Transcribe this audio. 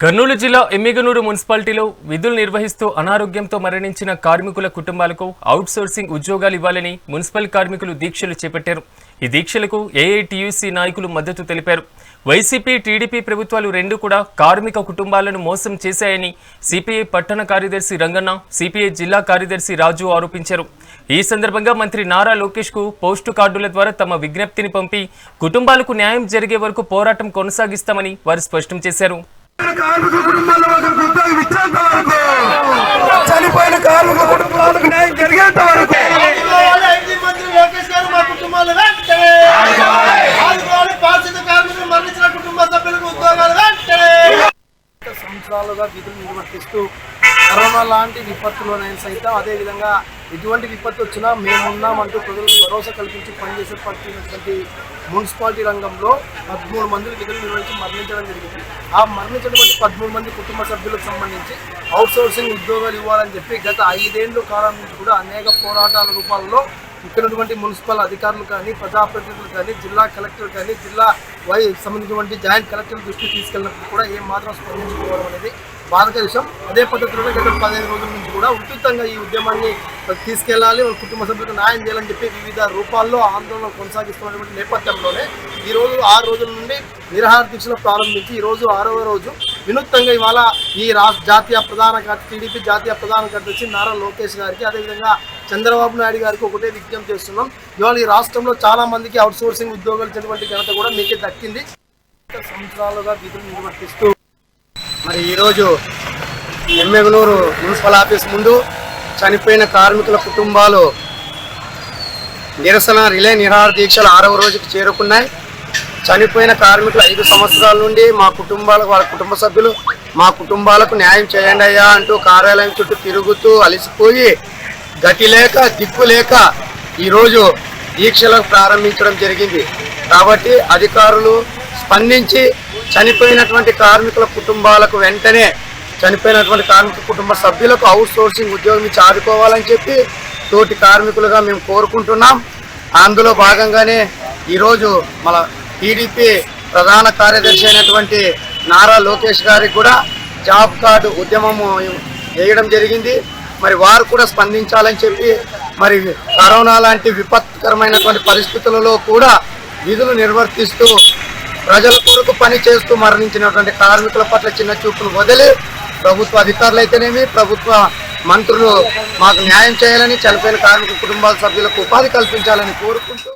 కర్నూలు జిల్లా ఎమ్మిగనూరు మున్సిపాలిటీలో విధులు నిర్వహిస్తూ అనారోగ్యంతో మరణించిన కార్మికుల కుటుంబాలకు అవుట్ సోర్సింగ్ ఉద్యోగాలు ఇవ్వాలని మున్సిపల్ కార్మికులు దీక్షలు చేపట్టారు. ఈ దీక్షలకు ఏఐటియుసి నాయకులు మద్దతు తెలిపారు. వైసీపీ టీడీపీ ప్రభుత్వాలు రెండు కూడా కార్మిక కుటుంబాలను మోసం చేశాయని సిపిఐ పట్టణ కార్యదర్శి రంగన్న సిపిఐ జిల్లా కార్యదర్శి రాజు ఆరోపించారు. ఈ సందర్భంగా మంత్రి నారా లోకేష్కు పోస్టు కార్డుల ద్వారా తమ విజ్ఞప్తిని పంపి కుటుంబాలకు న్యాయం జరిగే వరకు పోరాటం కొనసాగిస్తామని వారు స్పష్టం చేశారు. కార్మిక కుటుంబాల వరకు ఉద్యోగం ఇచ్చేంత వరకు చనిపోయిన కార్మిక కుటుంబాలకు న్యాయం జరిగేంత వరకు. సంవత్సరాలుగా విధులు నిర్వర్తిస్తూ కరోనా లాంటి విపత్తులోనైనా సైతం అదేవిధంగా ఎటువంటి విపత్తు వచ్చినా మేమున్నామంటూ ప్రజలకు భరోసా కల్పించి పనిచేసే పడుతున్నటువంటి మున్సిపాలిటీ రంగంలో పదమూడు మంది విధులు నిర్వహించి మరణించడం జరిగింది. ఆ మరణించినటువంటి పదమూడు మంది కుటుంబ సభ్యులకు సంబంధించి అవుట్ సోర్సింగ్ ఉద్యోగాలు ఇవ్వాలని చెప్పి గత ఐదేళ్ళ కాలం నుంచి కూడా అనేక పోరాటాల రూపాల్లో ఇక్కడటువంటి మున్సిపల్ అధికారులు కానీ ప్రజాప్రతినిధులు కానీ జిల్లా కలెక్టర్ కానీ జిల్లా వై సంబంధించినటువంటి జాయింట్ కలెక్టర్ దృష్టికి తీసుకెళ్ళినప్పుడు కూడా ఏ మాత్రం స్పందించుకోవడం అనేది బాధక విషయం అదే పద్ధతిలోనే గత పదిహేను రోజుల నుంచి కూడా ఉధృతంగా ఈ ఉద్యమాన్ని తీసుకెళ్ళాలి వాళ్ళ కుటుంబ సభ్యులకు న్యాయం చేయాలని చెప్పి వివిధ రూపాల్లో ఆందోళన కొనసాగిస్తున్నటువంటి నేపథ్యంలోనే ఈ రోజు ఆరు రోజుల నుండి నిరహార దీక్షలు ప్రారంభించి ఈ రోజు ఆరవ రోజు వినూత్నంగా ఇవాళ ఈ రాష్ట్ర జాతీయ ప్రధాన కార్య టీడీపీ జాతీయ ప్రధాన కార్యదర్శి నారా లోకేష్ గారికి అదేవిధంగా చంద్రబాబు నాయుడు గారికి ఒకటే విజ్ఞప్తి చేస్తున్నాం. ఇవాళ ఈ రాష్ట్రంలో చాలా మందికి అవుట్ సోర్సింగ్ ఉద్యోగాలు ఇచ్చినటువంటి ఘనత కూడా మీకే దక్కింది. సంవత్సరాలుగా విధులు నిర్వర్తిస్తూ మరి ఈరోజు ఎమ్మెగనూరు మున్సిపల్ ఆఫీస్ ముందు చనిపోయిన కార్మికుల కుటుంబాలు నిరసన రిలే నిరాహార దీక్షలు ఆరవ రోజుకి చేరుకున్నాయి. చనిపోయిన కార్మికులు ఐదు సంవత్సరాల నుండి మా కుటుంబాలకు వాళ్ళ కుటుంబ సభ్యులు మా కుటుంబాలకు న్యాయం చేయండి అయ్యా అంటూ కార్యాలయం చుట్టూ తిరుగుతూ అలసిపోయి గతి లేక దిక్కు లేక ఈరోజు దీక్షలకు ప్రారంభించడం జరిగింది. కాబట్టి అధికారులు స్పందించి చనిపోయినటువంటి కార్మికుల కుటుంబాలకు వెంటనే చనిపోయినటువంటి కార్మిక కుటుంబ సభ్యులకు అవుట్ సోర్సింగ్ ఉద్యోగం ఇచ్చి ఆదుకోవాలని చెప్పి తోటి కార్మికులుగా మేము కోరుకుంటున్నాం. అందులో భాగంగానే ఈరోజు మన టీడీపీ ప్రధాన కార్యదర్శి అయినటువంటి నారా లోకేష్ గారికి కూడా జాబ్ కార్డు ఉద్యమము వేయడం జరిగింది. మరి వారు కూడా స్పందించాలని చెప్పి మరి కరోనా లాంటి విపత్కరమైనటువంటి పరిస్థితులలో కూడా విధులు నిర్వర్తిస్తూ ప్రజల కొరకు పని చేస్తూ మరణించినటువంటి కార్మికుల పట్ల చిన్న చూపును వదిలి ప్రభుత్వ అధికారులు అయితేనేమి ప్రభుత్వ మంత్రులు మాకు న్యాయం చేయాలని చనిపోయిన కార్మిక కుటుంబాల సభ్యులకు ఉపాధి కల్పించాలని కోరుకుంటూ